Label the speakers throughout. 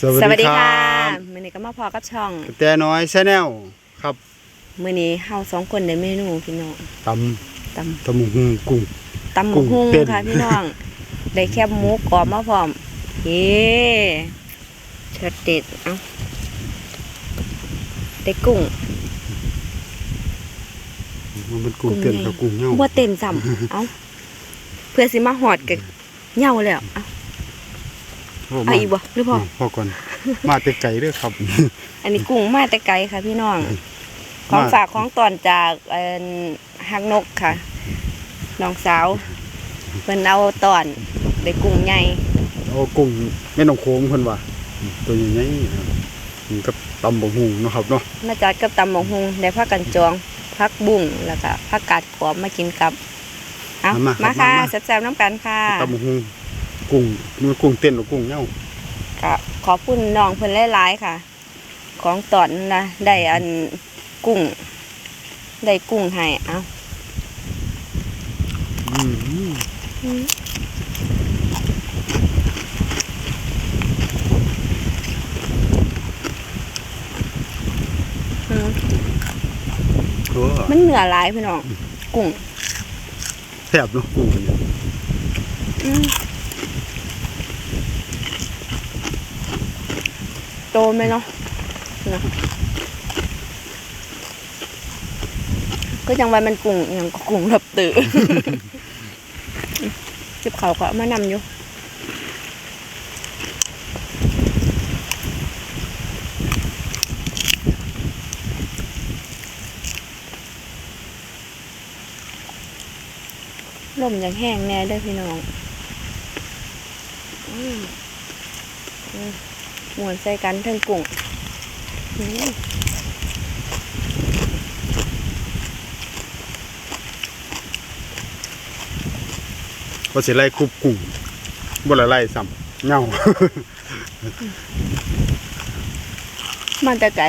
Speaker 1: สวัส
Speaker 2: สวัส
Speaker 1: ดี
Speaker 2: ดี
Speaker 1: ครั
Speaker 2: ค่ะ
Speaker 1: บ
Speaker 2: มื้อนี้ก็มาพอกับช่อง
Speaker 1: แต่น้อยชาแนลครับ
Speaker 2: มื้อนี้เฮาสองคนได้เมนูพี่น้อง
Speaker 1: ต
Speaker 2: ตำำ
Speaker 1: ตำหมูหุงกุ้ง
Speaker 2: ตำห
Speaker 1: กุ้
Speaker 2: มู
Speaker 1: ง
Speaker 2: หุ้ง
Speaker 1: เต้น
Speaker 2: ค่ะพี่น้อง ได้แคบหมูกรอบมาพร้อมเฮ้เชิดเด็ดเอ้าได้กุ้ง
Speaker 1: มันเป็นกุ้งเต้นกับกุ้งเน่า
Speaker 2: บ่เต็มซ้ำเอ้าเพื่อสิมาหอดกันเหย่าแล้วเอ้า
Speaker 1: โอ้
Speaker 2: เอาอีกบ่หรือพอ
Speaker 1: มพอก่อน มาแต่ไก่เด้อครับ
Speaker 2: อันนี้กุ้งมาแต่ไกลค่ะ พี่น้อง
Speaker 1: มา
Speaker 2: ของฝากของตอนจากเอิ่นฮักนกค่ะ น้องสาวเพิ่นเอาตอนได้กุ้งใหญ่
Speaker 1: เอากุ้งแม่น้องโค้งเพิ่นว่าตัวใหญ่ๆนะครับมันกับตำบกหุงเนาะครับเนาะ
Speaker 2: มาจัดกับตำหมกฮุงได้พักกันจองพักบุ้งแล้วก็พักกาดขวบมากินกับเอามาค่ะแซ่บๆน้ำกันค่ะ
Speaker 1: ตำบกหุง กุ้งมันกุ้งเต้นกับกุ้งเน่า
Speaker 2: ก็ขอบคุณน้องเพิ่นหลายๆค่ะ ของตอนนะได้อันกุ้ง ได้กุ้งให้เอา
Speaker 1: อืม
Speaker 2: อืม
Speaker 1: โอ้
Speaker 2: มันเหนือหลายพี่น้อง กุ้ง
Speaker 1: แซ่บเนาะกุ้งเนี่ย
Speaker 2: อืม โตไหมเนาะนะก็ยังว่ามันกุ้งอหยังกุ้งรับตื่อจิบเขาก็มานำอยู่ลมอย่างแห้งแน่เด้วยพี่น้องอืม มหมวนใส่กันเทั้งกุ้งอืม
Speaker 1: ก็สิไล่คุบกุ้งบ่ละไล่ซ้ำเน่า
Speaker 2: มันแต่ไก่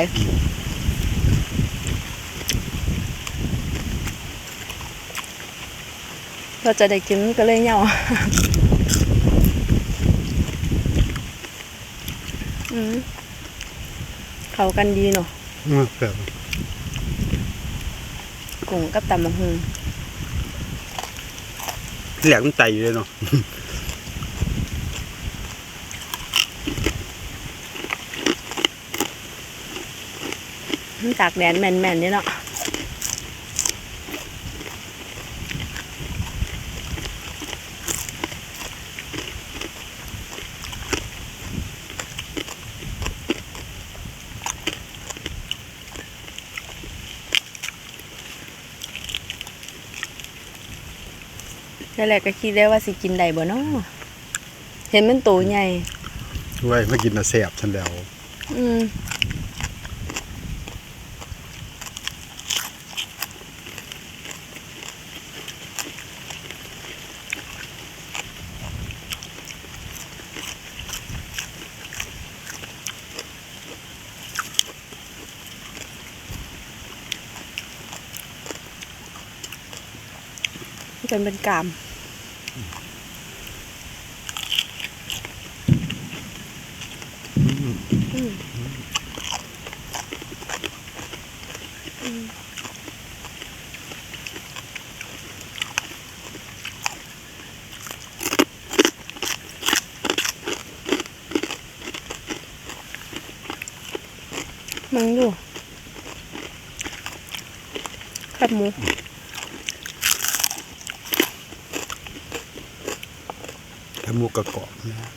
Speaker 2: เราจะได้กินก็เลยเหงา อืม เข้ากันดีเนาะ
Speaker 1: อืมแบบ
Speaker 2: กุ้งกับตำมะฮุง
Speaker 1: แหลกมันไตอยู่เลยเนาะ
Speaker 2: มันตากแดดแม่นๆนี่เนาะ แต่แรกก็คิดได้ว่าสิกินได้บ่เนาะเห็นมันโตใหญ่
Speaker 1: ไว้มากินน่ะแซ่บฉันแล้ว
Speaker 2: อืม เป็นเป็นกามมมึงดูขับหมู
Speaker 1: แค่หมูกระกอบนะ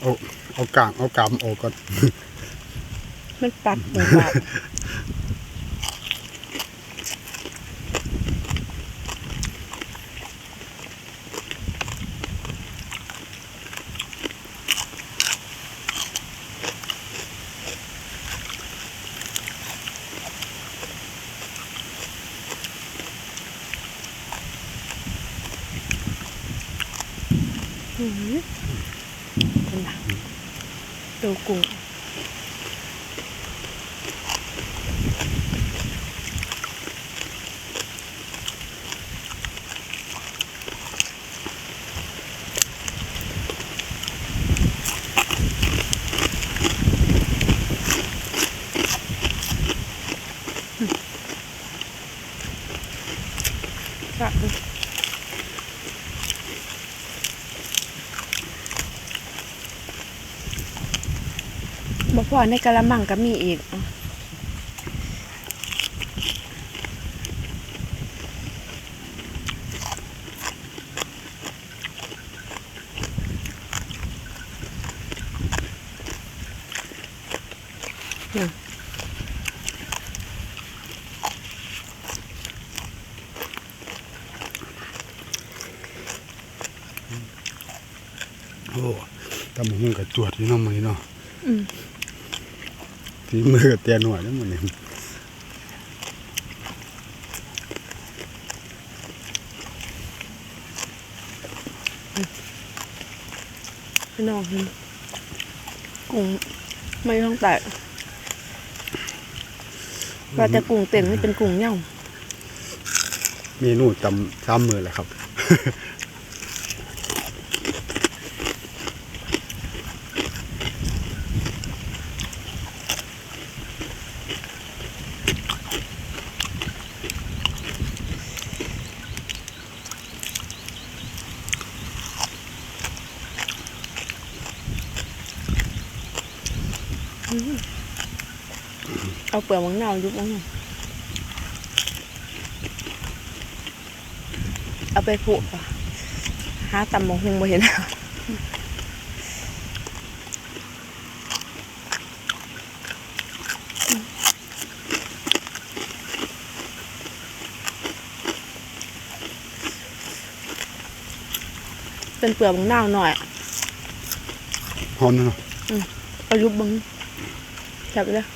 Speaker 1: เอาเอากางเอากำออกก่อน
Speaker 2: มันปักหมูปักอืมเป็นแบบดูกุ้ง ค่ะ บอกว่าในกะละมังก็มีอีก
Speaker 1: โอ้ตำหุ่งกับจวดอยู่เน้องมือนี้เนาะ ทีมือกับเตียนหัวนั่นมันนี่
Speaker 2: พี่น้องเห็นกุ้งไม่ต้องแตกว่าแต่กุ้งเต็มนี่เป็นกุ้งเน่า
Speaker 1: เมนูตำซ้ำมือแหละครับ
Speaker 2: ปลือกมังนาวยุบมังเอาไปผูกป่ะหาตำมงหงมาเห็นเป็นเปลือกมังนาวหน่อย
Speaker 1: หอมเนาะ
Speaker 2: เอายุบบังจับไปเลย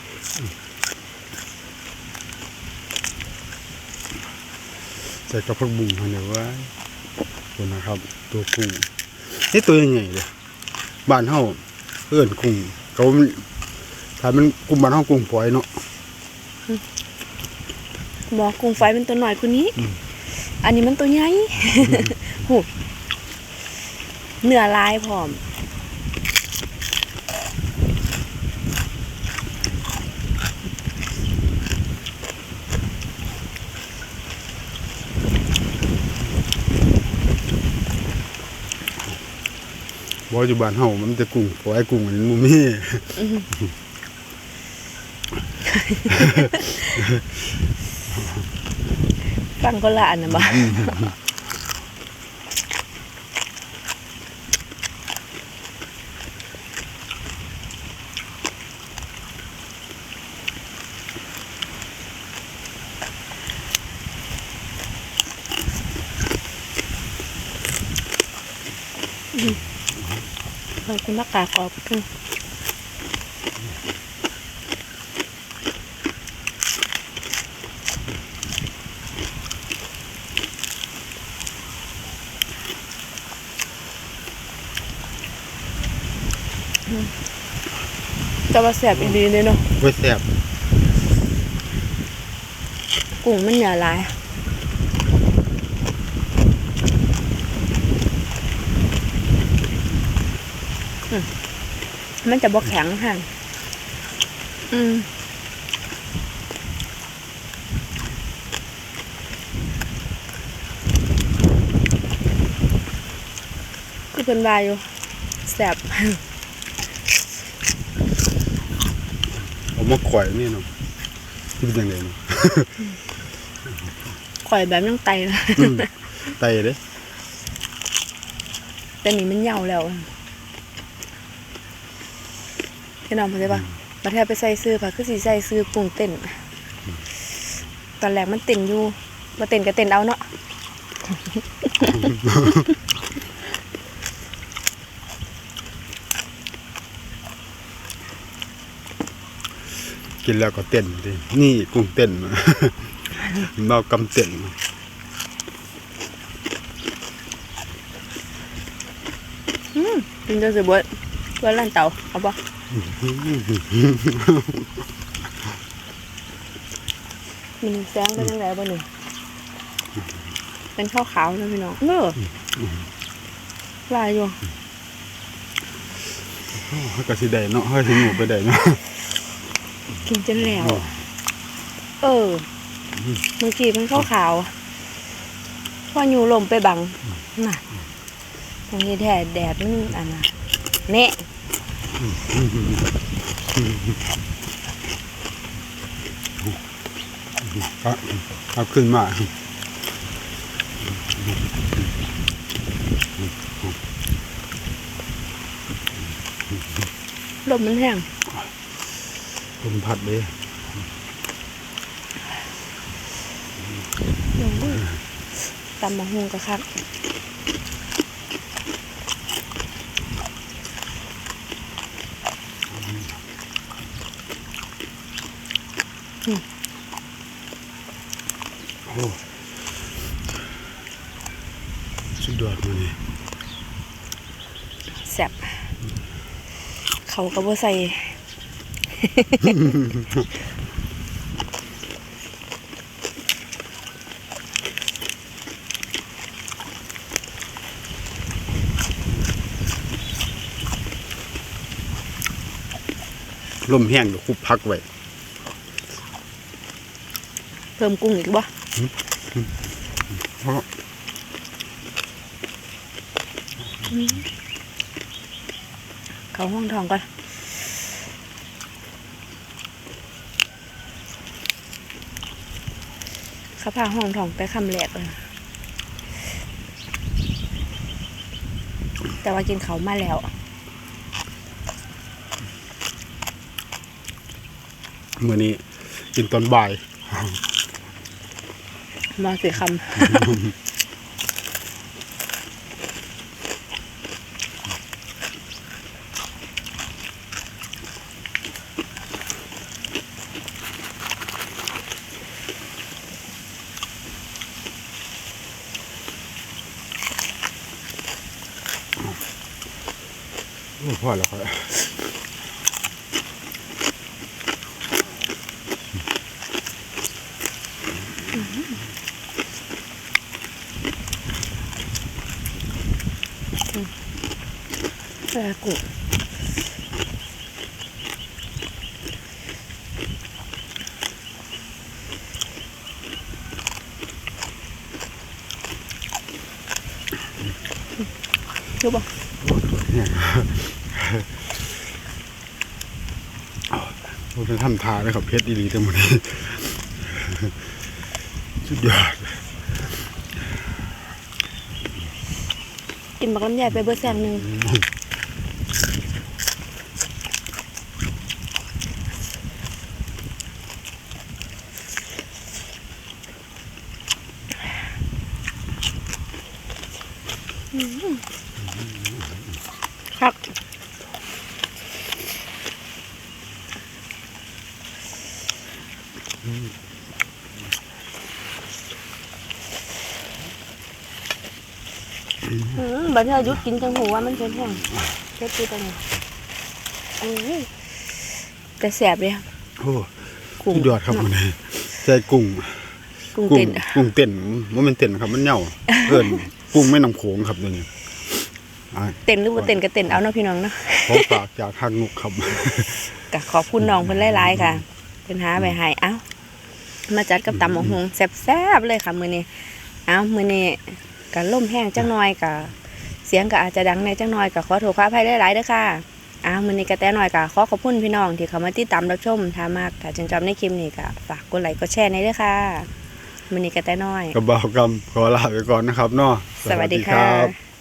Speaker 1: ใส่กระเพาะบุ้งให้เดี๋ยวไว้คนนะครับ ตัวกุ้งนี่ตัวใหญ่ๆเลยบ้านเฮาเอื้อนกุ้งเขามันถ้ามันกุ้งบ้านเฮากุ้งปล่อยเนาะ
Speaker 2: บอกกุ้งไฟเป็นตัวหน่อยคนนี้
Speaker 1: อืม
Speaker 2: อันนี้มันตัวใหญ่หูเนื้อลายพร้อม
Speaker 1: บ่อยู่บ้านเฮามันจะกุ้งปล่อยกุ้งอันนี้บ่มี
Speaker 2: ฟังก็ละอันนะบ้ คุณนักกากออกอืมจะมาแสบอีดีเลยเนาะ
Speaker 1: ไว้แซ่บ
Speaker 2: กุ้งมันเหนียวหลาย มมันจะบกแข็งค่ะ อืมคือเป็นวายอยู่แสบ
Speaker 1: เอามาข่อยนี่เนาะที่เป็นจังไดเนาะ
Speaker 2: ข่อยแบบยังไตนะ
Speaker 1: อืมไตเด้
Speaker 2: แต่นี่มันเหยาวแล้ว พี่น้องเข้าใจปะประเทศไปใส่ซื้อค่ะคือสีใส่ซื้อปรุงเต้น ตอนแรกมันเต้นอยู่มาเต้นก็เต้นเอาเนาะ
Speaker 1: กินแล้วก็เต้นดินี่กุ้งเต้นเบากำเต้น
Speaker 2: กินจนสิเบิดเบิดร้านเตาเอาปะ มันแสงเป็นยังไงบ้างหนึ่งเป็นข้าวขาวนะพี่น้องเนอะลายอยู่
Speaker 1: เฮาก็สิได้เนาะเฮาสิหนูไปได้เนาะ
Speaker 2: กินจนแล้ว เออเมื่อกี้มันข้าวขาวพ่ออยู่ลมไปบังน่ะตรงนี้แดดแดดมันอันน่ะเนะ
Speaker 1: ก็ เอาขึ้นมา
Speaker 2: ลมมันแห้ง
Speaker 1: ลมพัดเลย
Speaker 2: ตำมะฮุงกะคักอืม
Speaker 1: โอ้สุดยอดมานี่
Speaker 2: แซ่บเขา ก็บ่ใส่
Speaker 1: ลมแห้งเดี๋ยวคุบพักไว้
Speaker 2: เพิ่มกุ้งอีกบ่
Speaker 1: เพราะ
Speaker 2: เขาห้องทองก่อน เขาพาห้องทองไปคำแรกเลยแต่ว่ากินเขาวมาแล้ว
Speaker 1: เมื่อนี้กินตอนบ่าย
Speaker 2: มาสิคำ
Speaker 1: โอ้พ่อแล้วครับ
Speaker 2: เออกุ้งรู้ป่ะ
Speaker 1: มันเป็นทำทาเลยครับเพชรดีๆทั้งหมดนี้สุดยอด
Speaker 2: กินบักลำไยไปเบอร์แซงหนึ่ง บัดนี้หยุดกินจังหูว่ามันเผ็ดแห้งเผ็ดที่ตรงนี้อุ้ยแต่แสบเลยอะ
Speaker 1: โอ้
Speaker 2: กุ้ง
Speaker 1: สุดยอดครับวันนี้ใส่กุ้ง
Speaker 2: กุ้ง
Speaker 1: กุ้ง
Speaker 2: เต้น
Speaker 1: กุ้งเต้นว่ามันเต้นครับมันเหน่าเอิ้นกุ้งไม่น้ำโขงครับตัวนี้อ่า
Speaker 2: เต้นหรือว่าเต้นก็เต้นเอาเนาะพี่น้องเนาะ
Speaker 1: ขอฝากจากทางนุกครับ
Speaker 2: ก็ขอบคุณน้องเพิ่นหลายๆค่ะเพิ่นหาไปให้เอ้า มาจัดกับตำหมกฮงแซ่บๆเลยค่ะมื้อนี้เอ้ามื้อนี้ก็ลมแห้งจังหน่อยก็เสียงก็อาจจะดังในจังหน่อยก็ขอโทษขออภัยหลายๆเด้อค่ะอ้าวมื้อนี้ก็แต่น้อยก็ขอขอบคุณพี่น้องที่เข้ามาติดตามรับชมถ้ามากถ้าชื่นชอบในคลิปนี้ก็ฝากกดไลค์กดแชร์ในเด้อค่ะมื้อนี้ก็แต่น้อย
Speaker 1: กระบอกกำขอลาไปก่อนนะครับเนาะ
Speaker 2: สวัสดีค่ะ